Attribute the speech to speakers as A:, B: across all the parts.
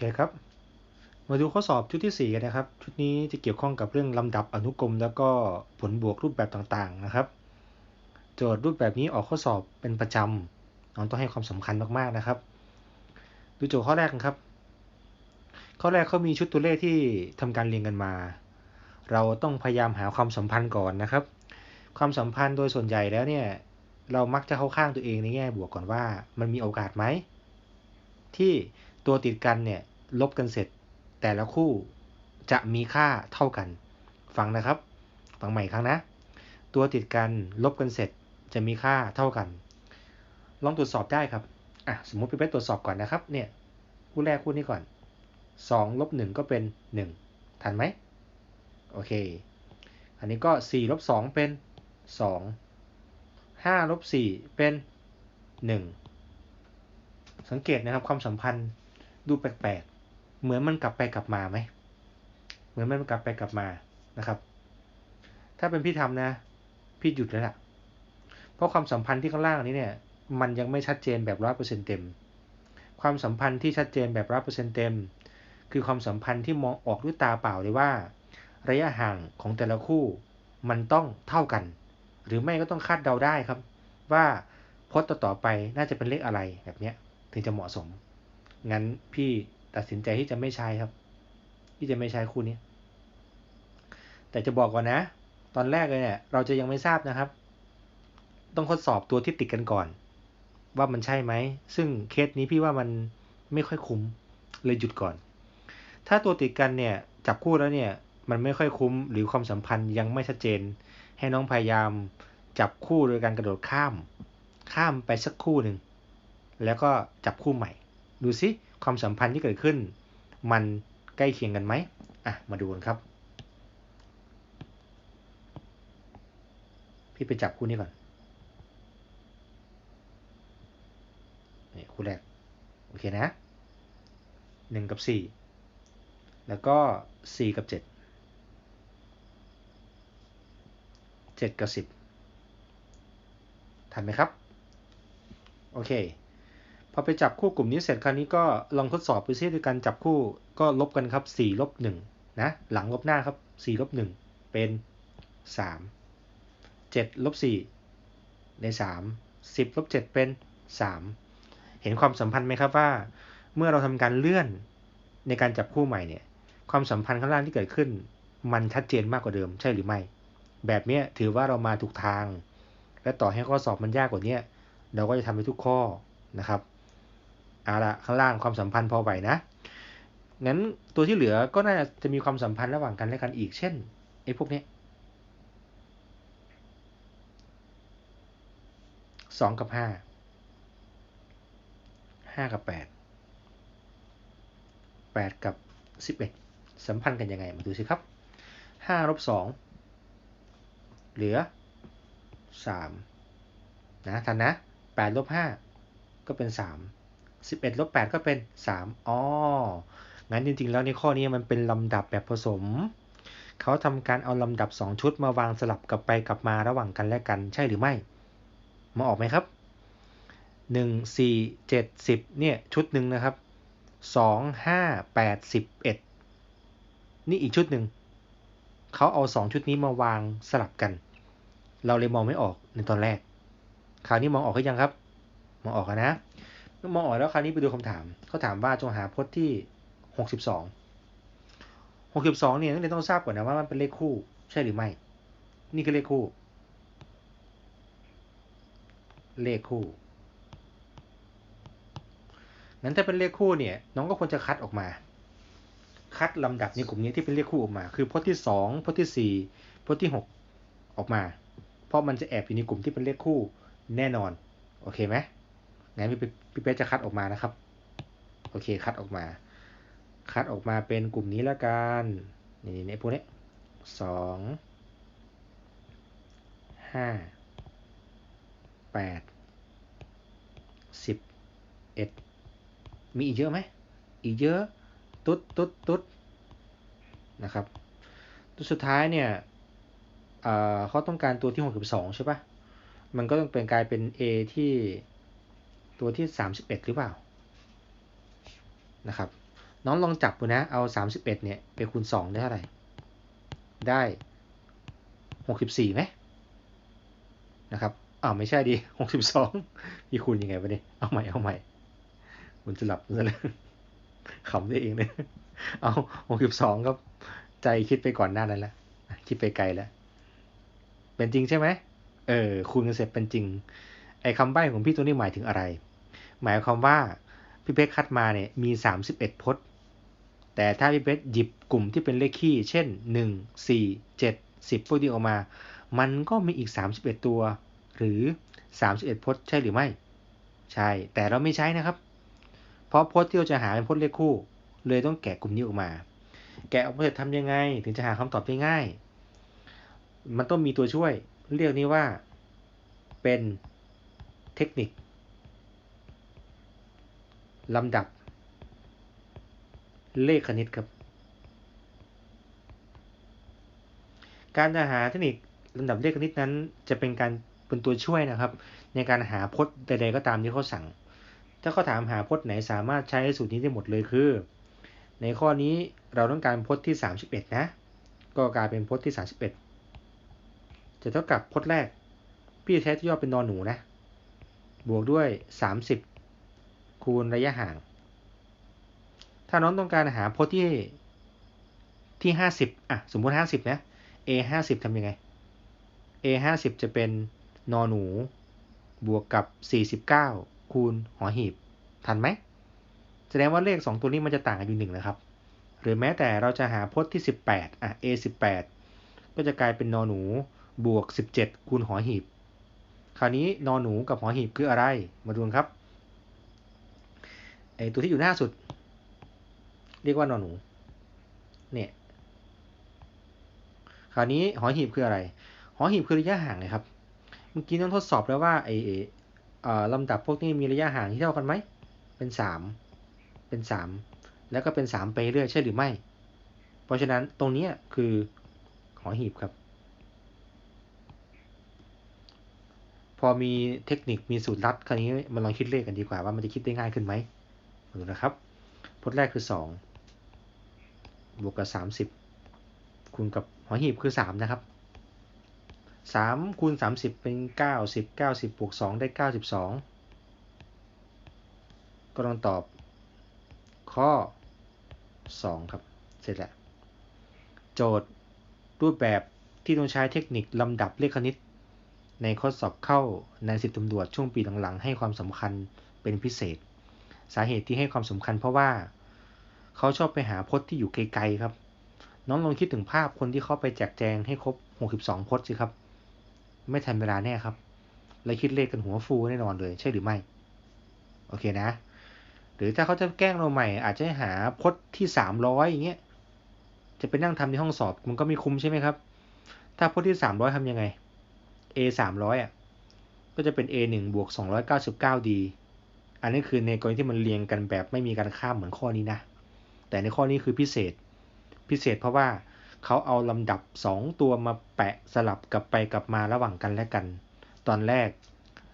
A: เคครับ มาดูข้อสอบชุดที่ 4 กันนะครับ ชุดนี้จะเกี่ยวข้องกับเรื่องลำดับอนุกรม แล้วก็ผลบวกรูปแบบต่างๆนะครับ โจทย์รูปแบบนี้ออกข้อสอบเป็นประจำน้องต้องให้ความสำคัญมากๆนะครับ ดูโจทย์ข้อแรกกันครับ ข้อแรกเขามีชุดตัวเลขที่ทำการเรียงกันมา เราต้องพยายามหาความสัมพันธ์ก่อนนะครับ ความสัมพันธ์โดยส่วนใหญ่แล้วเนี่ยเรามักจะเข้าข้างตัวเองในแง่บวกก่อนว่า มันมีโอกาสไหมที่ตัวติดกันเนี่ย ลบกันเสร็จ แต่ละคู่จะมีค่าเท่ากัน ฟังนะครับ ฟังใหม่ครั้งนะ ตัวติดกันลบกันเสร็จจะมีค่าเท่ากัน ลองตรวจสอบได้ครับอะสมมติพี่เป๊ตรวจสอบก่อนนะครับเนี่ยคู่แรกคู่นี้ก่อน2ลบ1ก็เป็น 1 ทันไหมโอเค อันนี้ก็4ลบ2เป็น 2 5ลบ4เป็น 1 สังเกตนะครับความสัมพันธ์ดูแปลกๆ เหมือนมันกลับไปกลับมาไหม เหมือนมันกลับไปกลับมานะครับ ถ้าเป็นพี่ทำนะ พี่หยุดแล้วล่ะ เพราะความสัมพันธ์ที่ข้างล่างนี้เนี่ย มันยังไม่ชัดเจนแบบร้อยเปอร์เซ็นต์เต็ม ความสัมพันธ์ที่ชัดเจนแบบร้อยเปอร์เซ็นต์เต็ม คือความสัมพันธ์ที่มองออกด้วยตาเปล่าเลยว่า ระยะห่างของแต่ละคู่มันต้องเท่ากัน หรือไม่ก็ต้องคาดเดาได้ครับ ว่าพจน์ต่อๆไปน่าจะเป็นเลขอะไรแบบเนี้ย ถึงจะเหมาะสม งั้นพี่ ตัดสินใจที่จะไม่ใช้ครับ ที่จะไม่ใช้คู่นี้ แต่จะบอกก่อนนะ ตอนแรกเลยเนี่ย เราจะยังไม่ทราบนะครับ ต้องทดสอบตัวที่ติดกันก่อน ว่ามันใช่ไหม ซึ่งเคสนี้พี่ว่ามันไม่ค่อยคุ้มเลยหยุดก่อน ถ้าตัวติดกันเนี่ย จับคู่แล้วเนี่ย มันไม่ค่อยคุ้มหรือความสัมพันธ์ยังไม่ชัดเจน ให้น้องพยายามจับคู่โดยการกระโดดข้าม ข้ามไปสักคู่หนึ่งแล้วก็จับคู่ใหม่ ดูซิ ความสัมพันธ์ที่เกิดขึ้น มันใกล้เคียงกันไหมอะมาดูกันครับ พี่ไปจับคู่นี้ก่อนนี่คู่แรก โอเคนะหนึ่งกับสี่แล้วก็สี่กับเจ็ดเจ็ดกับสิบทันไหมครับ โอเค พอไปจับคู่กลุ่มนี้เสร็จคราวนี้ก็ลองทดสอบไปซิด้วยการจับคู่ก็ลบกันครับ4ลบ1นะหลังลบหน้าครับ4ลบ1เป็น 3 7ลบ4ใน 3 10ลบ7เป็น 3 เห็นความสัมพันธ์ไหมครับว่า เมื่อเราทำการเลื่อนในการจับคู่ใหม่เนี่ยความสัมพันธ์ข้างล่างที่เกิดขึ้น มันชัดเจนมากกว่าเดิมใช่หรือไม่ แบบนี้ถือว่าเรามาถูกทาง และต่อให้ข้อสอบมันยากกว่านี้เราก็จะทำให้ทุกข้อนะครับ เอาละข้างล่างความสัมพันธ์พอไหวนะงั้นตัวที่เหลือก็น่าจะมีความสัมพันธ์ระหว่างกันและกันอีกเช่นไอ้พวกนี้สองกับห้าห้ากับแปดแปดกับสิบเอ็ดสัมพันธ์กันยังไงมาดูสิครับห้าลบสองเหลือสามนะทันนะแปดลบห้าก็เป็นสาม 11ลบ8ก็เป็น 3อ๋องั้นจริงๆ แล้วในข้อนี้มันเป็นลำดับแบบผสม เขาทำการเอาลำดับ 2 ชุดมาวางสลับกลับไปกลับมาระหว่างกันและกัน ใช่หรือไม่ มาออกไหมครับ 1 4 7 10เนี่ยชุดหนึ่งนะครับ 2 5 8 11 นี่อีกชุดหนึ่ง เขาเอา 2 ชุดนี้มาวางสลับกัน เราเลยมองไม่ออกในตอนแรก คราวนี้มองออกหรือยังครับ มองออกนะ มองออกแล้วคราวนี้ไปดูคำถาม เขาถามว่าจงหาพจน์ที่หกสิบสองหกสิบสองเนี่ยนักเรียนต้องทราบก่อนนะว่ามันเป็นเลขคู่ ใช่หรือไม่ นี่คือเลขคู่ เลขคู่งั้นถ้าเป็นเลขคู่เนี่ย น้องก็ควรจะคัดออกมา คัดลำดับในกลุ่มนี้ที่เป็นเลขคู่ออกมา คือพจน์ที่สองพจน์ที่สี่พจน์ที่หกออกมา เพราะมันจะแอบอยู่ในกลุ่มที่เป็นเลขคู่แน่นอน โอเคไหมงั้นพี่ พี่เป๊จะคัดออกมานะครับ โอเค คัดออกมา คัดออกมาเป็นกลุ่มนี้แล้วกัน นี่นี่พวกนี้สองห้าแปดสิบเอ็ดมีอีกเยอะไหม อีกเยอะ ตุ๊ดตุ๊ดตุ๊ดนะครับ ตัวสุดท้ายเนี่ยเขาต้องการตัวที่62ใช่ปะมันก็ต้องเป็นกลายเป็น A ที่ ตัวที่ 31 หรือเปล่านะครับ น้องลองจับดูนะเอาสามสิบเอ็ดเนี่ยไปคูณสองได้เท่าไหร่ได้หกสิบสี่ไหมนะครับอ้าวไม่ใช่ดิหกสิบสองพี่คูณยังไงวะเนี่ยเอาใหม่เอาใหม่คุณจะหลับซะเลยขำได้เองเลยเอาหกสิบสองก็ใจคิดไปก่อนหน้านั้นแล้วคิดไปไกลแล้ว เป็นจริงใช่ไหมเออคูณกันเสร็จเป็นจริง ไอ้คำใบ้ของพี่ตัวนี้หมายถึงอะไร หมายความว่าพี่เป๊กคัดมาเนี่ยมีสามสิบเอ็ดพจน์ แต่ถ้าพี่เป๊กหยิบกลุ่มที่เป็นเลขคี่ เช่นหนึ่งสี่เจ็ดสิบพวกนี้ออกมา มันก็มีอีกสามสิบเอ็ดตัว หรือสามสิบเอ็ดพจน์ใช่หรือไม่ ใช่ แต่เราไม่ใช้นะครับ เพราะพจน์ที่เราจะหาเป็นพจน์เลขคู่ เลยต้องแกะกลุ่มนี้ออกมา แกะออกมาจะทำยังไง ถึงจะหาคำตอบได้ง่าย มันต้องมีตัวช่วย เรียกนี้ว่าเป็นเทคนิค ลำดับ เลขคณิตครับ การจะหาเทคนิคลำดับเลขคณิตนั้นจะเป็นการเป็นตัวช่วยนะครับ ในการหาพจน์ใดๆก็ตามที่เขาสั่ง ถ้าเขาถามหาพจน์ไหนสามารถใช้สูตรนี้ได้หมดเลยคือ ในข้อนี้เราต้องการพจน์ที่ 31 นะ ก็กลายเป็นพจน์ที่ 31 จะเท่ากับพจน์แรก พี่ใช้ที่ย่อเป็นนอนหนูนะ บวกด้วย 30 คูณระยะห่าง ถ้าน้องต้องการหาพจน์ที่ที่50อะ สมมติ50นะ a 50ทำยังไง a 50จะเป็นนอหนู บวกกับ49คูณหอหีบ ทันไหม แสดงว่าเลข2ตัวนี้มันจะต่างกันอยู่หนึ่งนะครับ หรือแม้แต่เราจะหาพจน์ที่18อะ a 18ก็จะกลายเป็นนอหนู บวก17คูณหอหีบ คราวนี้นอหนูกับหอหีบคืออะไร มาดูครับ ไอตัวที่อยู่หน้าสุด เรียกว่านอนหนู เนี่ย คราวนี้หอหีบคืออะไร หอหีบคือระยะห่างเลยครับ เมื่อกี้ต้องทดสอบแล้วว่าไอลำดับพวกนี้มีระยะห่างที่เท่ากันไหม เป็นสามเป็นสามแล้วก็เป็นสามไปเรื่อยใช่หรือไม่ เพราะฉะนั้นตรงนี้คือหอหีบครับ พอมีเทคนิคมีสูตรลัดคราวนี้มาลองคิดเลขกันดีกว่าว่ามันจะคิดได้ง่ายขึ้นไหม ดูนะครับพจน์แรกคือสองบวกกับสามสิบคูณกับหอหีบคือสามนะครับสามคูณสามสิบเป็นเก้าสิบเก้าสิบบวกสองได้เก้าสิบสองก็ต้องตอบข้อสองครับ เสร็จแล้ว โจทย์รูปแบบที่ต้องใช้เทคนิคลำดับเลขคณิต ในข้อสอบเข้าในสิบตำรวจช่วงปีหลังๆ ให้ความสำคัญเป็นพิเศษ สาเหตุที่ให้ความสำคัญเพราะว่าเขาชอบไปหาพจน์ที่อยู่ไกลๆครับ น้องลองคิดถึงภาพคนที่เขาไปแจกแจงให้ครบ 62พจน์สิครับ ไม่ทันเวลาแน่ครับและคิดเลขกันหัวฟูแน่นอนเลย ใช่หรือไม่ โอเคนะ หรือถ้าเขาจะแกล้งเราใหม่ อาจจะหาพจน์ที่ 300 อย่างเงี้ยจะไปนั่งทำในห้องสอบมันก็ไม่คุ้มใช่ไหมครับ ถ้าพจน์ที่ 300ทำยังไง a 300อะก็จะเป็น a 1บวก299 d อันนี้คือในกรณีที่มันเรียงกันแบบไม่มีการข้ามเหมือนข้อนี้นะ แต่ในข้อนี้คือพิเศษ พิเศษเพราะว่าเขาเอาลำดับ 2 ตัวมาแปะสลับกลับไปกลับมาระหว่างกันและกัน ตอนแรก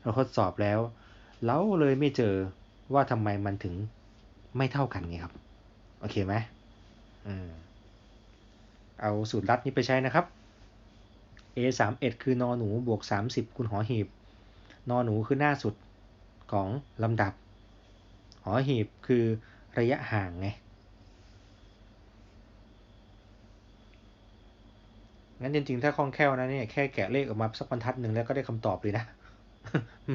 A: เราทดสอบแล้วเราเลยไม่เจอว่าทำไมมันถึงไม่เท่ากันไงครับ โอเคไหมอืมเอาสูตรลัดนี้ไปใช้นะครับ a 3 1คือนอหนูบวก 30คูณหอหีบ นอหนูคือหน้าสุด ของลำดับ หอหีบคือระยะห่างไง งั้นจริงๆ ถ้าคล่องแคล่วนะเนี่ยแค่แกะเลขออกมาสักบรรทัดหนึ่งแล้วก็ได้คำตอบเลยนะ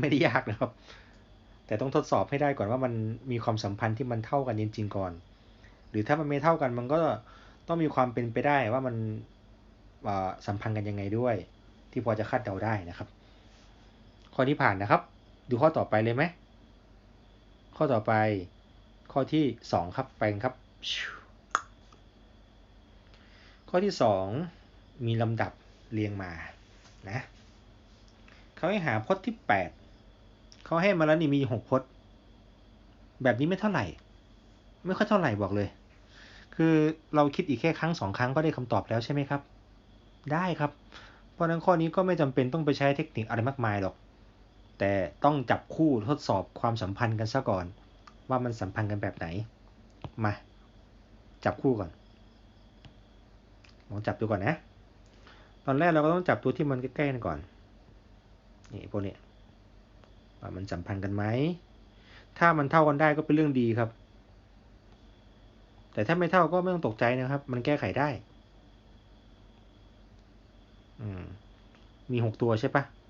A: ไม่ได้ยากนะครับ แต่ต้องทดสอบให้ได้ก่อนว่ามันมีความสัมพันธ์ที่มันเท่ากันจริงๆก่อน หรือถ้ามันไม่เท่ากันมันก็ต้องมีความเป็นไปได้ว่ามันสัมพันธ์กันยังไงด้วย ที่พอจะคาดเดาได้นะครับ ข้อนี้ผ่านนะครับ ดูข้อต่อไปเลยไหม ข้อต่อไป ข้อที่สองครับไปครับ ข้อที่สองมีลำดับเรียงมา นะ เขาให้หาพจน์ที่แปดเขาให้มาแล้วนี่มีหกพจน์ แบบนี้ไม่เท่าไหร่ ไม่ค่อยเท่าไหร่บอกเลย คือเราคิดอีกแค่ครั้งสองครั้งก็ได้คำตอบแล้วใช่ไหมครับ ได้ครับ เพราะนั้นข้อนี้ก็ไม่จำเป็นต้องไปใช้เทคนิคอะไรมากมายหรอก แต่ต้องจับคู่ทดสอบความสัมพันธ์กันซะก่อน ว่ามันสัมพันธ์กันแบบไหน มา จับคู่ก่อนลองจับดูก่อนนะ ตอนแรกเราก็ต้องจับตัวที่มันใกล้ๆกันก่อน นี่พวกนี้ว่ามันสัมพันธ์กันไหม ถ้ามันเท่ากันได้ก็เป็นเรื่องดีครับ แต่ถ้าไม่เท่าก็ไม่ต้องตกใจนะครับ มันแก้ไขได้ อืม มีหกตัวใช่ปะ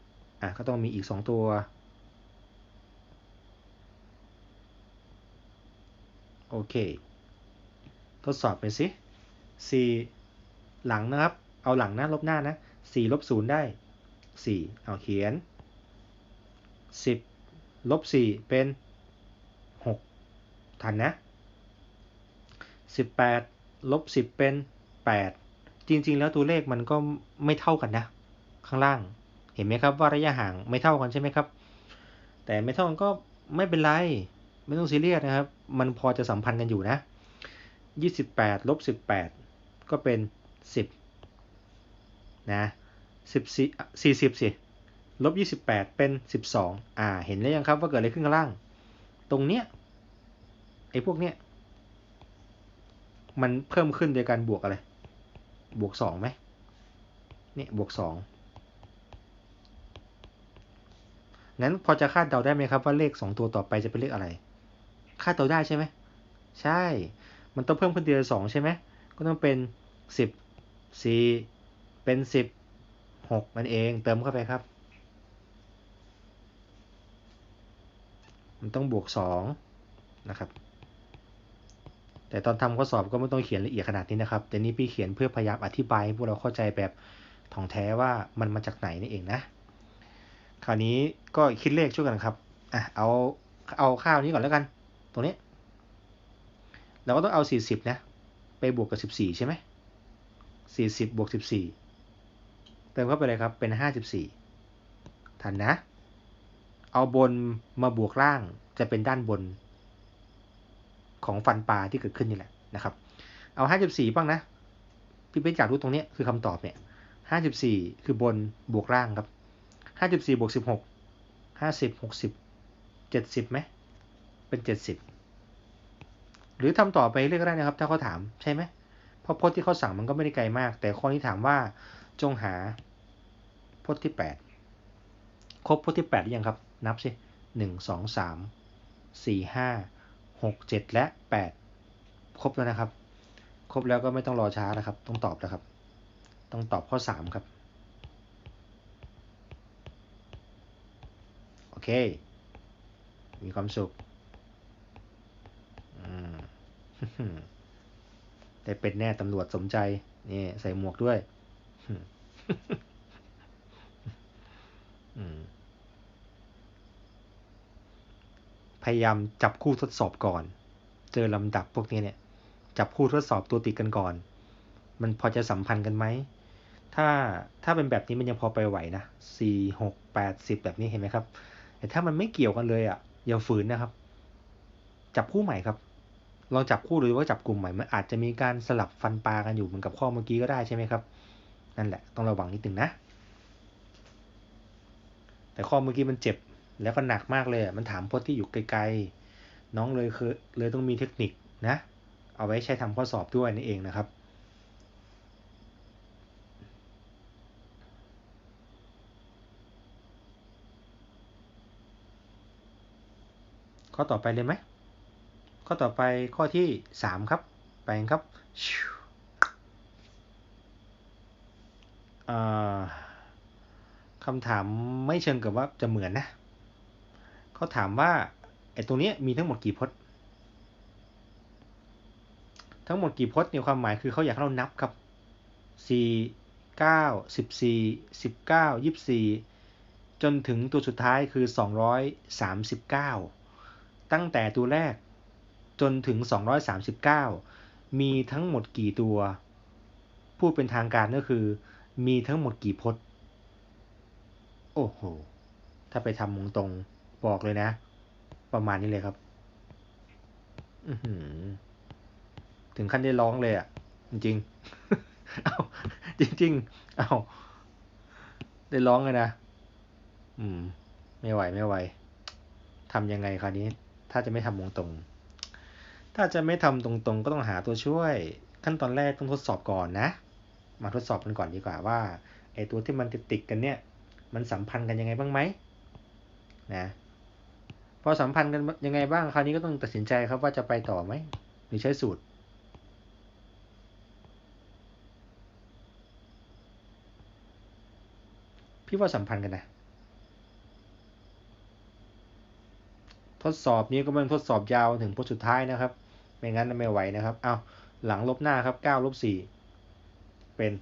A: อะก็ต้องมีอีกสองตัว โอเค ทดสอบไปสิสี่หลังนะครับ เอาหลังหนะลบหน้านะสี่ลบศูนย์ได้สี่เอาเขียนสิบลบสี่เป็นหกทันนะสิบแปดลบสิบเป็นแปดจริง ๆ แล้วตัวเลขมันก็ไม่เท่ากันนะ ข้างล่าง เห็นไหมครับว่าระยะห่างไม่เท่ากันใช่ไหมครับ แต่ไม่เท่ากันก็ไม่เป็นไร ไม่ต้องซีเรียสนะครับ มันพอจะสัมพันธ์กันอยู่นะ 28ลบ18 ก็เป็น 10 นะ14 40สิลบ28 เป็น 12 อ่า เห็นแล้วยังครับว่าเกิดอะไรขึ้นข้างล่าง ตรงเนี้ยไอ้พวกเนี้ยมันเพิ่มขึ้นโดยการบวกอะไร บวก2ไหมเนี่ยบวก2 งั้นพอจะคาดเดาได้ไหมครับว่าเลขสองตัวต่อไปจะเป็นเลขอะไร คาดเดาได้ใช่ไหม ใช่ มันต้องเพิ่มขึ้นทีละสองใช่ไหม ก็ต้องเป็นสิบสี่เป็นสิบหกมันเองเติมเข้าไปครับ มันต้องบวกสองนะครับ แต่ตอนทำข้อสอบก็ไม่ต้องเขียนละเอียดขนาดนี้นะครับแต่นี้พี่เขียนเพื่อพยายามอธิบายให้พวกเราเข้าใจแบบถ่องแท้ว่ามันมาจากไหนนี่เองนะ คราวนี้ก็คิดเลขช่วยกันครับ อะ เอา เอาข้าวนี้ก่อนแล้วกัน ตรงนี้ เราก็ต้องเอาสี่สิบนะ ไปบวกกับสิบสี่ใช่ไหมสี่สิบบวกสิบสี่เติมเข้าไปเลยครับ เป็นห้าสิบสี่ทันนะ เอาบนมาบวกล่างจะเป็นด้านบน ของฟันปลาที่เกิดขึ้นนี่แหละนะครับ เอาห้าสิบสี่บ้างนะ พี่เป็นจากรู้ตรงนี้คือคำตอบเนี่ยห้าสิบสี่คือบนบวกล่างครับ ห้าสิบสี่บวกสิบหกห้าสิบหกสิบเจ็ดสิบไหมเป็นเจ็ดสิบหรือทำต่อไปเรื่อยก็ได้นะครับ ถ้าเขาถามใช่ไหมเพราะพจน์ที่เขาสั่งมันก็ไม่ได้ไกลมาก แต่ข้อนี้ถามว่าจงหาพจน์ที่แปดครบพจน์ที่แปดหรือยังครับ นับสิหนึ่งสองสามสี่ห้าหกเจ็ดและแปดครบแล้วนะครับ ครบแล้วก็ไม่ต้องรอช้าแล้วครับ ต้องตอบแล้วครับ ต้องตอบข้อสามครับ โอ เค มีความสุขแต่เป็นแน่ตำรวจสมใจ นี่ใส่หมวกด้วยพยายามจับคู่ทดสอบก่อน เจอลำดับพวกนี้เนี่ย จับคู่ทดสอบตัวติดกันก่อน มันพอจะสัมพันธ์กันไหม ถ้าถ้าเป็นแบบนี้มันยังพอไปไหวนะสี่หกแปดสิบแบบนี้เห็นไหมครับ แต่ถ้ามันไม่เกี่ยวกันเลยอะอย่าฝืนนะครับ จับคู่ใหม่ครับลองจับคู่หรือว่าจับกลุ่มใหม่มันอาจจะมีการสลับฟันปลากันอยู่เหมือนกับข้อเมื่อกี้ก็ได้ใช่ไหมครับ นั่นแหละต้องระวังนิดนึงนะ แต่ข้อเมื่อกี้มันเจ็บแล้วก็หนักมากเลยมันถามพจน์ที่อยู่ไกลๆน้องเลยคือเลยต้องมีเทคนิคนะ เอาไว้ใช้ทำข้อสอบด้วยนี่เองนะครับ ข้อต่อไปเลยไหม ข้อต่อไปข้อที่สามครับ ไปครับคำถามไม่เชิงกับว่าจะเหมือนนะ เขาถามว่าไอ้ตรงนี้มีทั้งหมดกี่พจน์ ทั้งหมดกี่พจน์เนี่ยความหมายคือเขาอยากให้เรานับครับ 4 9 14 19 24 จนถึงตัวสุดท้ายคือ 239 ตั้งแต่ตัวแรกจนถึง 239 มีทั้งหมดกี่ตัว พูดเป็นทางการก็คือ มีทั้งหมดกี่พจน์ โอ้โห ถ้าไปทำมงตรงบอกเลยนะ ประมาณนี้เลยครับถึงขั้นได้ร้องเลยอะ จริงๆเอาจริง ๆ เอาได้ร้องเลยนะ อืม ไม่ไหวไม่ไหวทำยังไงคราวนี้ ถ้าจะไม่ทำตรงๆ ถ้าจะไม่ทำตรงๆ ก็ต้องหาตัวช่วย ขั้นตอนแรกต้องทดสอบก่อนนะ มาทดสอบกันก่อนดีกว่าว่าไอตัวที่มันติดติดกันเนี่ย มันสัมพันธ์กันยังไงบ้างไหมนะพอสัมพันธ์กันยังไงบ้างคราวนี้ก็ต้องตัดสินใจครับว่าจะไปต่อไหมหรือใช้สูตร พี่ว่าสัมพันธ์กันนะ ทดสอบนี้ก็เป็นทดสอบยาวถึงพจน์สุดท้ายนะครับ ไม่งั้นไม่ไหวนะครับ เอาหลังลบหน้าครับ9ลบ4เป็น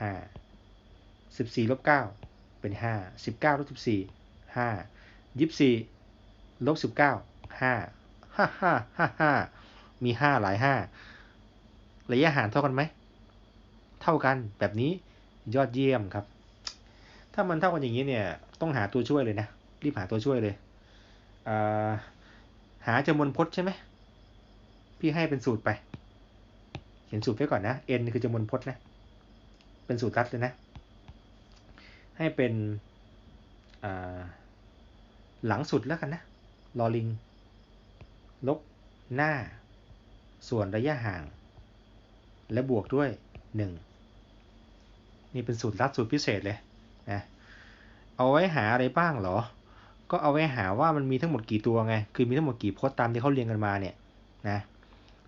A: 5 14ลบ9เป็น 5 19ลบ14 5 24ลบ19 5 5 5 5 5มี 5 หลาย 5 ระยะห่างเท่ากันไหม เท่ากันแบบนี้ยอดเยี่ยมครับ ถ้ามันเท่ากันอย่างนี้เนี่ย ต้องหาตัวช่วยเลยนะ รีบหาตัวช่วยเลย หาจำนวนพจน์ใช่ไหมพี่ให้เป็นสูตรไป เขียนสูตรไว้ก่อนนะ n คือจำนวนพจน์นะ เป็นสูตรรัดเลยนะ ให้เป็นหลังสุดแล้วกันนะลอลิง ลบหน้า ส่วนระยะห่าง และบวกด้วย 1 นี่เป็นสูตรลัดสูตรพิเศษเลยนะเอาไว้หาอะไรบ้างเหรอ ก็เอาไว้หาว่ามันมีทั้งหมดกี่ตัวไง คือมีทั้งหมดกี่พจน์ตามที่เขาเรียงกันมาเนี่ยนะ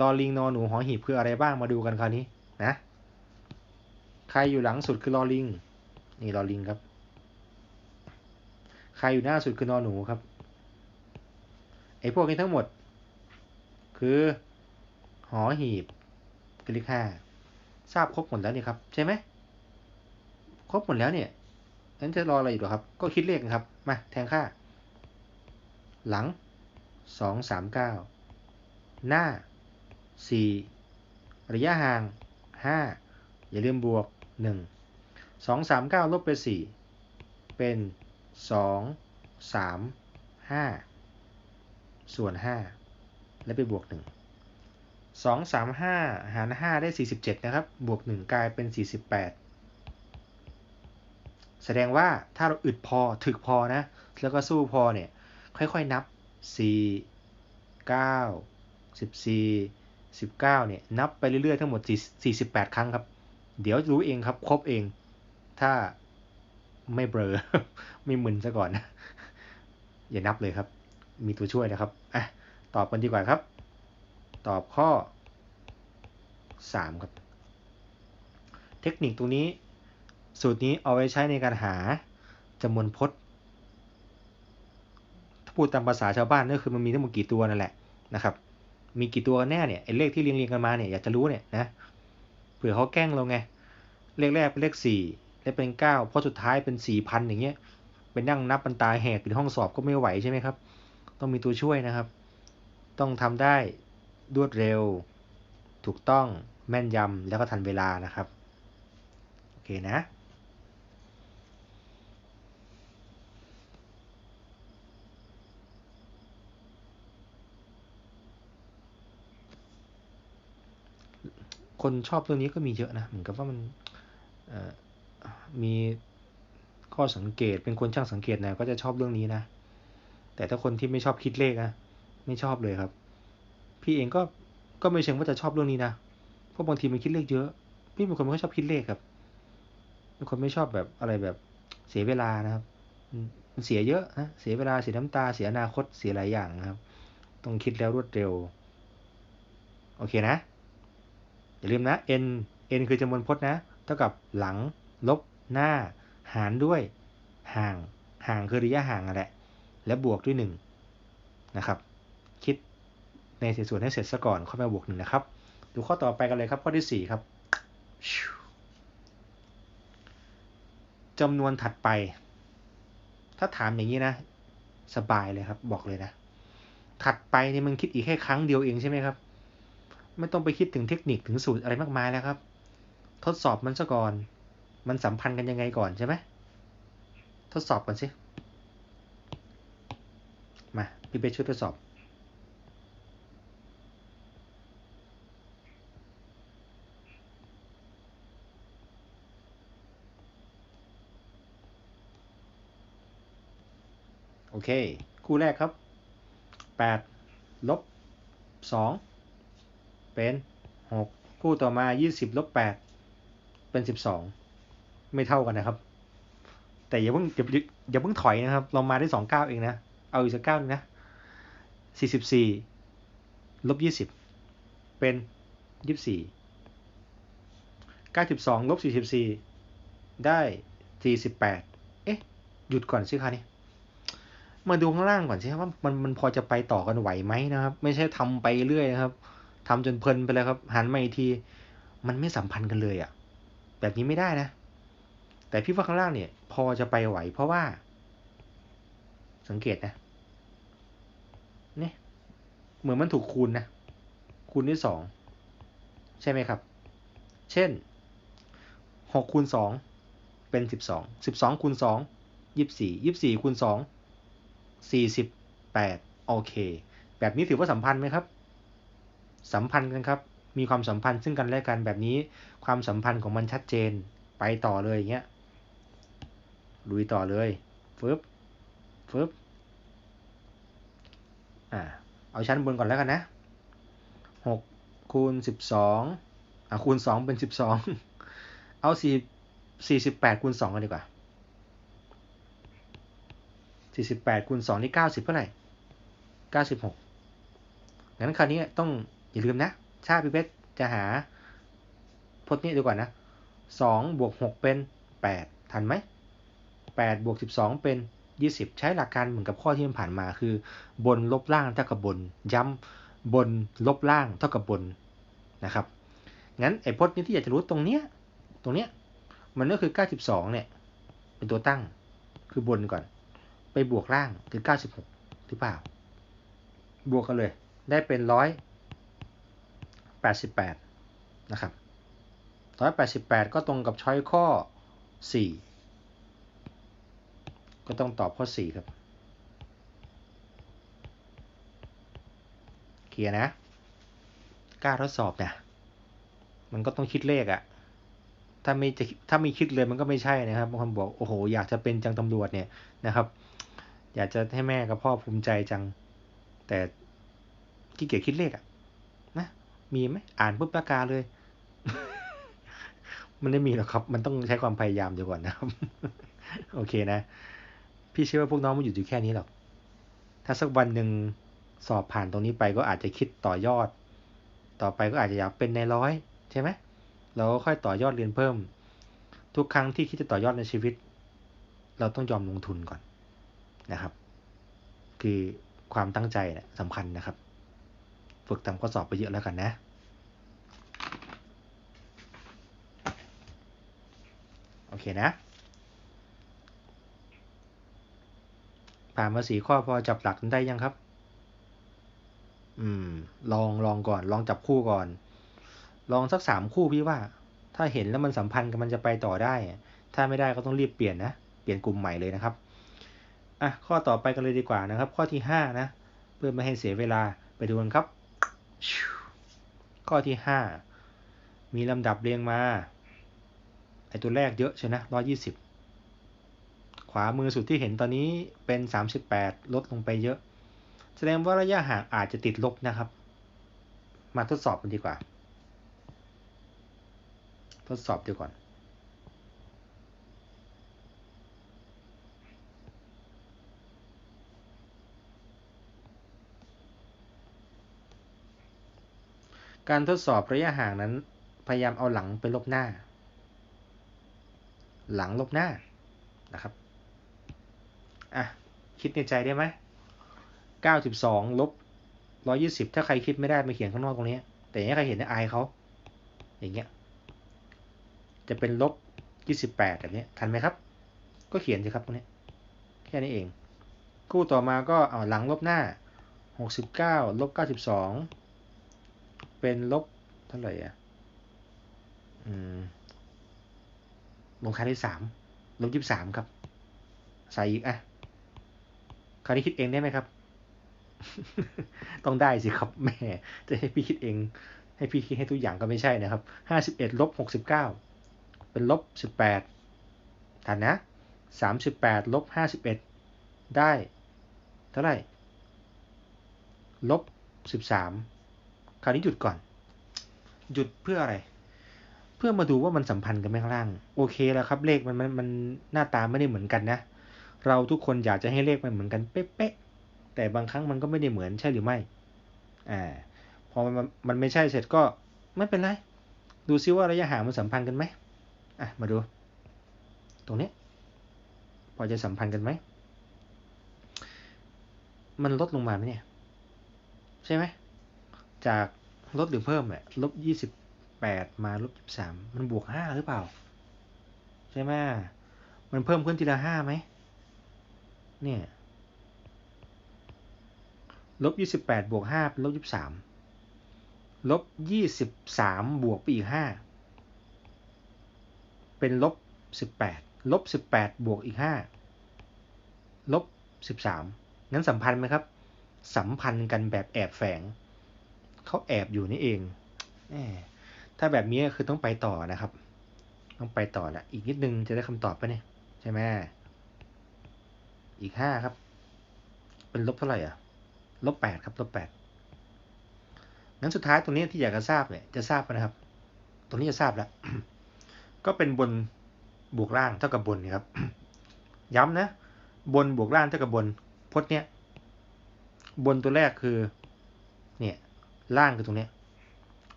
A: ลอลิงนอหนูหอหีบคืออะไรบ้างมาดูกันคราวนี้นะใครอยู่หลังสุดคือลอลิง นี่ลอลิงครับ ใครอยู่หน้าสุดคือนอหนูครับไอ้พวกนี้ทั้งหมด คือหอหีบกลิค่าทราบครบหมดแล้วนี่ครับ ใช่ไหมครบหมดแล้วเนี่ยนั้นจะรออะไรอยู่หรอครับ ก็คิดเลขครับ มาแทงค่า หลัง 239 หน้า 4 ระยะห่าง 5 อย่าลืมบวก 1 239 ลบไป 4 เป็น 2 3 5 ส่วน 5 และไปบวก 1 2 3 5 หาร 5 ได้ 47 นะครับ บวก 1 กลายเป็น 48แสดงว่าถ้าเราอึดพอถึกพอนะ แล้วก็สู้พอเนี่ย ค่อยๆนับ 4 9 14 19เนี่ยนับไปเรื่อยๆทั้งหมด 48 ครั้งครับ เดี๋ยวรู้เองครับ ครบเอง ถ้าไม่เบลอไม่มึนซะก่อนอย่านับเลยครับ มีตัวช่วยนะครับอะตอบกันดีกว่าครับ ตอบข้อ 3 ครับ เทคนิคตรงนี้ สูตรนี้เอาไว้ใช้ในการหาจำนวนพจน์ พูดตามภาษาชาวบ้านก็คือมันมีทั้งหมดกี่ตัวนั่นแหละนะครับ มีกี่ตัวแน่เนี่ยไอ้เลขที่เรียงเรียงกันมาเนี่ยอยากจะรู้เนี่ยนะเผื่อเขาแกล้งเราไงเลขแรกเป็นเลขสี่เลขเป็นเก้าพราะสุดท้ายเป็นสี่พันอย่างเงี้ยเป็นนั่งนับปันตาแหกในห้องสอบก็ไม่ไหวใช่ไหมครับ ต้องมีตัวช่วยนะครับ ต้องทำได้รวดเร็ว ถูกต้องแม่นยำแล้วก็ทันเวลานะครับ โอเคนะ คนชอบเรื่องนี้ก็มีเยอะนะเหมือนกับว่ามันมีข้อสังเกตเป็นคนช่างสังเกตนะก็จะชอบเรื่องนี้นะ แต่ถ้าคนที่ไม่ชอบคิดเลขนะไม่ชอบเลยครับ พี่เองก็ก็ไม่เชิงว่าจะชอบเรื่องนี้นะเพราะบางทีมันคิดเลขเยอะ พี่เป็นคนไม่ค่อยชอบคิดเลขครับเป็นคนไม่ชอบแบบอะไรแบบเสียเวลานะครับมันเสียเยอะนะเสียเวลาเสียน้ำตาเสียอนาคตเสียหลายอย่างนะครับ ต้องคิดแล้วรวดเร็ว โอเคนะ อย่าลืมนะ n n คือจำนวนพจน์นะ เท่ากับหลัง ลบ หน้า หารด้วยห่าง ห่างคือระยะห่างแหละ และบวกด้วย1นะครับ คิดในเศษส่วนให้เสร็จซะก่อนค่อยมาบวก1นะครับ ดูข้อต่อไปกันเลยครับ ข้อที่ 4 ครับจำนวนถัดไป ถ้าถามอย่างนี้นะ สบายเลยครับ บอกเลยนะ ถัดไปนี่มันคิดอีกแค่ครั้งเดียวเองใช่ไหมครับ ไม่ต้องไปคิดถึงเทคนิคถึงสูตรอะไรมากมายแล้วครับ ทดสอบมันซะก่อน มันสัมพันธ์กันยังไงก่อนใช่ไหมทดสอบก่อนสิ มา พี่เบช่วยทดสอบโอเค คู่แรกครับ 8 ลบ 2 เป็นหกคู่ต่อมายี่สิบลบแปดเป็นสิบสองไม่เท่ากันนะครับ แต่อย่าเพิ่งอย่าอย่าเพิ่งถอยนะครับ เรามาได้สองเก้าเองนะ เอาอีกสักเก้านึงนะสี่สิบสี่ลบยี่สิบเป็นยี่สิบสี่เก้าสิบสองลบสี่สิบสี่ได้สี่สิบแปดเอ๊ะ หยุดก่อนสิคะนี่มาดูข้างล่างก่อนสิครับว่ามันมันพอจะไปต่อกันไหวไหมนะครับ ไม่ใช่ทำไปเรื่อยนะครับ ทำจนเพลินไปเลยครับ หันมาอีกที มันไม่สัมพันธ์กันเลยอะ่ะ แบบนี้ไม่ได้นะ แต่พี่ว่าข้างล่างเนี่ย พอจะไปไหว เพราะว่า สังเกตนะนี่เหมือนมันถูกคูณนะ คูณด้วยสองใช่ไหมครับ เช่นหกคูณสองเป็นสิบสองสิบสองคูณสองยี่สี่ยี่สี่คูณสองสี่สิบแปดโอเค แบบนี้ถือว่าสัมพันธ์ไหมครับ สัมพันธ์กันครับ มีความสัมพันธ์ซึ่งกันและกันแบบนี้ ความสัมพันธ์ของมันชัดเจนไปต่อเลยอย่างเงี้ยลุยต่อเลยฟึบฟึบอ่าเอาชั้นบนก่อนแล้วกันนะหกคูณสิบสองอ่าคูณสองเป็นสิบสองเอาสี่สี่สิบแปดคูณสองกันดีกว่าสี่สิบแปดคูณสองนี่เก้าสิบเท่าไหร่เก้าสิบหกงั้นคราวนี้ต้อง อย่าลืมนะ ชาพิเพชรจะหาพจน์นี้ดีกว่านะสองบวกหกเป็นแปดทันไหมแปดบวกสิบสองเป็นยี่สิบใช้หลักการเหมือนกับข้อที่มันผ่านมาคือ บนลบล่างเท่ากับบน ย้ำบนลบล่างเท่ากับบนนะครับงั้นไอ้พจน์นี้ที่อยากจะรู้ตรงเนี้ยตรงเนี้ยมันก็คือ 92 เนี่ย เป็นตัวตั้งคือบนก่อน ไปบวกล่างคือ 96หรือเปล่า บวกกันเลย ได้เป็น 188 นะครับ 188 ก็ตรงกับช้อยข้อ 4 ก็ต้องตอบข้อ 4 ครับ เคลียร์นะกล้าทดสอบเนะมันก็ต้องคิดเลขอะถ้าไม่จะถ้าไม่คิดเลยมันก็ไม่ใช่นะครับบางคนบอกโอ้โหอยากจะเป็นจังตำรวจเนี่ยนะครับ อยากจะให้แม่กับพ่อภูมิใจจัง แต่ขี้เกียจคิดเลขอะ มีไหมอ่านปุ๊บประกาเลย มันไม่มีหรอกครับ มันต้องใช้ความพยายามดีกว่านะครับ โอเคนะ พี่เชื่อว่าพวกน้องมันอยู่อยู่แค่นี้หรอก ถ้าสักวันหนึ่งสอบผ่านตรงนี้ไปก็อาจจะคิดต่อยอด ต่อไปก็อาจจะอยากเป็นในร้อยใช่ไหมเราก็ค่อยต่อยอดเรียนเพิ่ม ทุกครั้งที่คิดจะต่อยอดในชีวิต เราต้องยอมลงทุนก่อนนะครับ คือความตั้งใจนะสำคัญนะครับ ฝึกทำข้อสอบไปเยอะแล้วกันนะโอเคนะ ผ่านมาสี่ข้อพอจับหลักได้ยังครับ อืม ลองลองก่อน ลองจับคู่ก่อน ลองสักสามคู่พี่ว่า ถ้าเห็นแล้วมันสัมพันธ์กันมันจะไปต่อได้ ถ้าไม่ได้ก็ต้องรีบเปลี่ยนนะ เปลี่ยนกลุ่มใหม่เลยนะครับ อะ ข้อต่อไปกันเลยดีกว่านะครับ ข้อที่ห้านะ เพื่อไม่ให้เสียเวลาไปดูกันครับ ข้อที่ห้ามีลำดับเรียงมาไอตัวแรกเยอะใช่นะร้อยี่สิบขวามือสุดที่เห็นตอนนี้เป็นสามสิบแปดลดลงไปเยอะ แสดงว่าระยะห่างอาจจะติดลบนะครับ มาทดสอบกันดีกว่า ทดสอบดีก่อน การทดสอบระยะห่างนั้น พยายามเอาหลังไปลบหน้า หลังลบหน้านะครับ อะ คิดในใจได้ไหม92ลบ120 ถ้าใครคิดไม่ได้มาเขียนข้างนอกตรงนี้ แต่ถ้าใครเห็นอายเขา อย่างเงี้ย จะเป็นลบ28แบบนี้ทันไหมครับ ก็เขียนสิครับตรงนี้ แค่นี้เอง คู่ต่อมาก็เอาหลังลบหน้า 69ลบ92 เป็นลบเท่าไหร่อะอืมลงท้ายด้วย3ลบ23ครับ ใส่อีกอะคราวนี้คิดเองได้ไหมครับ ต้องได้สิครับแม่ จะให้พี่คิดเอง ให้พี่คิดให้ทุกอย่างก็ไม่ใช่นะครับ51ลบ69เก้าเป็นลบสิบแปดทันนะสามสิบแปดลบห้าสิบเอ็ดได้ เท่าไหร่ ลบสิบสาม ราวนี้หยุดก่อน หยุดเพื่ออะไร เพื่อมาดูว่ามันสัมพันธ์กันไหมข้างล่าง โอเคแล้วครับ เลขมันมันมันหน้าตาไม่ได้เหมือนกันนะ เราทุกคนอยากจะให้เลขมันเหมือนกันเป๊ะๆแต่บางครั้งมันก็ไม่ได้เหมือนใช่หรือไม่ อ่า พอมันมันไม่ใช่เสร็จก็ไม่เป็นไรดูซิว่าระยะห่างมันสัมพันธ์กันไหมอะมาดู ตรงนี้ พอจะสัมพันธ์กันไหมมันลดลงมาไหมเนี่ย ใช่ไหมจาก ลดหรือเพิ่มเนี่ยลบยี่สิบแปดมาลบยี่สามมันบวกห้าหรือเปล่า ใช่ไหมมันเพิ่มขึ้นทีละห้าไหมเนี่ยลบยี่สิบแปดบวกห้าเป็นลบยี่สามลบยี่สิบสามบวกไปอีกห้าเป็นลบสิบแปดลบสิบแปดบวกอีกห้าลบสิบสามงั้นสัมพันธ์ไหมครับ สัมพันธ์กันแบบแอบแฝง เขาแอบอยู่นี่เองแหมถ้าแบบนี้คือต้องไปต่อนะครับ ต้องไปต่อละอีกนิดนึงจะได้คำตอบไปเนี่ย ใช่ไหมอีกห้าครับ เป็นลบเท่าไหร่อะ ลบแปดครับ ลบแปดงั้นสุดท้ายตรงนี้ที่อยากจะทราบเนี่ย จะทราบนะครับ ตรงนี้จะทราบแล้ว ก็เป็นบนบวกล่างเท่ากับบนครับ ย้ำนะ บนบวกล่างเท่ากับบนพจน์เนี้ยบนตัวแรกคือ เนี่ย ล่างคือตรงเนี้ย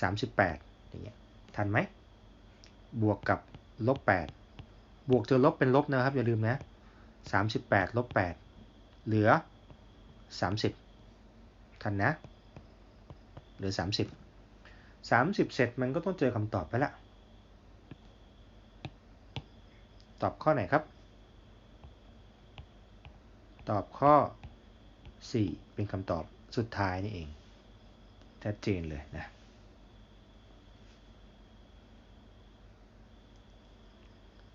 A: สามสิบแปดอย่างเงี้ยทันไหม บวกกับลบแปดบวกเจอลบเป็นลบนะครับ อย่าลืมนะสามสิบแปดลบแปดเหลือสามสิบทันนะ เหลือสามสิบสามสิบเสร็จมันก็ต้องเจอคำตอบไปละ ตอบข้อไหนครับ ตอบข้อ 4 เป็นคำตอบสุดท้ายนี่เอง ชัดเจนเลยนะ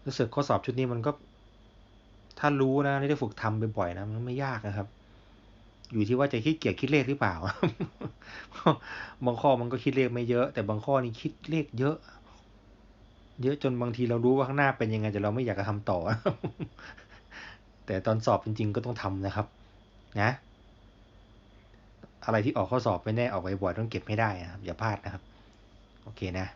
A: รู้สึกข้อสอบชุดนี้มันก็ ถ้ารู้นะได้ฝึกทำบ่อยๆนะมันไม่ยากนะครับ อยู่ที่ว่าจะคิดเกียจคิดเลขหรือเปล่า บางข้อมันก็คิดเลขไม่เยอะ แต่บางข้อนี่คิดเลขเยอะ เยอะจนบางทีเรารู้ว่าข้างหน้าเป็นยังไงแต่เราไม่อยากจะทำต่อ แต่ตอนสอบจริง ๆ ก็ต้องทำนะครับ นะ อะไรที่ออกข้อสอบไม่แน่ออกไปบ่อยต้องเก็บให้ได้นะครับ อย่าพลาดนะครับ โอเคนะ